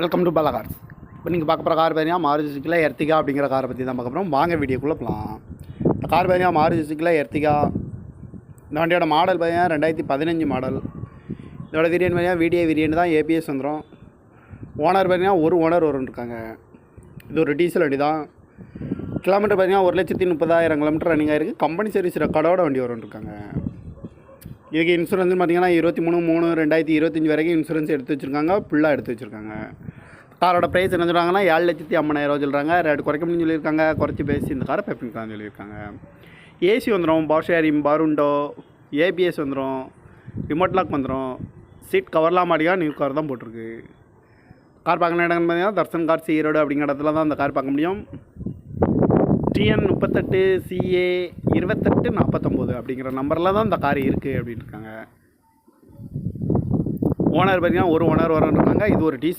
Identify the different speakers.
Speaker 1: Welcome to Bala cars இப்போ நீங்கள் பார்க்க போகிற கார் பார்த்தீங்கன்னா மாருதி சுசுக்கியில் எர்த்திகா அப்படிங்கிற காரை பற்றி தான் பார்க்க போகிறோம் வாங்க வீடியோக்குள்ளே போகலாம் இந்த கார் பார்த்தீங்கன்னா மாருதி சுசுக்கியில் எர்த்திகா இந்த வண்டியோட மாடல் பார்த்தீங்கன்னா ரெண்டாயிரத்தி பதினஞ்சு மாடல் இதோட வேரியன்ட் பார்த்தீங்கன்னா விடிஏ வேரியன்ட் தான் ஏபிஎஸ் வந்துடும் ஓனர் பார்த்தீங்கன்னா ஒரு ஓனர் வரும் இருக்காங்க. இது ஒரு டீசல் வண்டி தான். கிலோமீட்டர் பார்த்தீங்கன்னா ஒரு லட்சத்தி முப்பதாயிரம் கிலோமீட்டர் ரன்னிங் ஆகிருக்கு கம்பெனி சர்வீஸ் ரெக்கார்டோட வண்டி வரும் இருக்காங்க. இதுக்கு இன்சூரன்ஸ் பார்த்தீங்கன்னா இருபத்தி மூணு மூணு ரெண்டாயிரத்தி இருபத்தஞ்சி வரைக்கும் இன்சூரன்ஸ் எடுத்து வச்சுருக்காங்க. ஃபுல்லாக எடுத்து வச்சுருக்காங்க. காரோட ப்ரைஸ் என்ன சொல்கிறாங்கன்னா ஏழு லட்சத்தி ஐம்பதாயிரம் சொல்கிறாங்க ரேட் குறைக்க முடியும் சொல்லியிருக்காங்க. குறைச்சி பேசி இந்த காரை பெப்பிங்கலாம்னு சொல்லியிருக்காங்க. ஏசி வந்துடும் பவர் ஷேரிங் பருண்டோ ஏபிஎஸ் வந்துடும் ரிமோட் லாக் வந்துடும் சீட் கவர்லாம் மாடியா நியூ கார் தான் போட்டிருக்கு. கார் பார்க்கணும் இடம்னு பார்த்தீங்கன்னா தர்சன் கார் ஈரோடு அப்படிங்கிற இடத்துல தான் அந்த கார் பார்க்க முடியும். டிஎன் முப்பத்தெட்டு சிஏ இருபத்தெட்டு நாற்பத்தொம்போது அப்படிங்கிற நம்பரில் தான் இந்த கார் இருக்குது அப்படின்னு இருக்காங்க ஓனர் பார்த்திங்கன்னா ஒரு ஓனர் வரன்றாங்க இது ஒரு டீசல்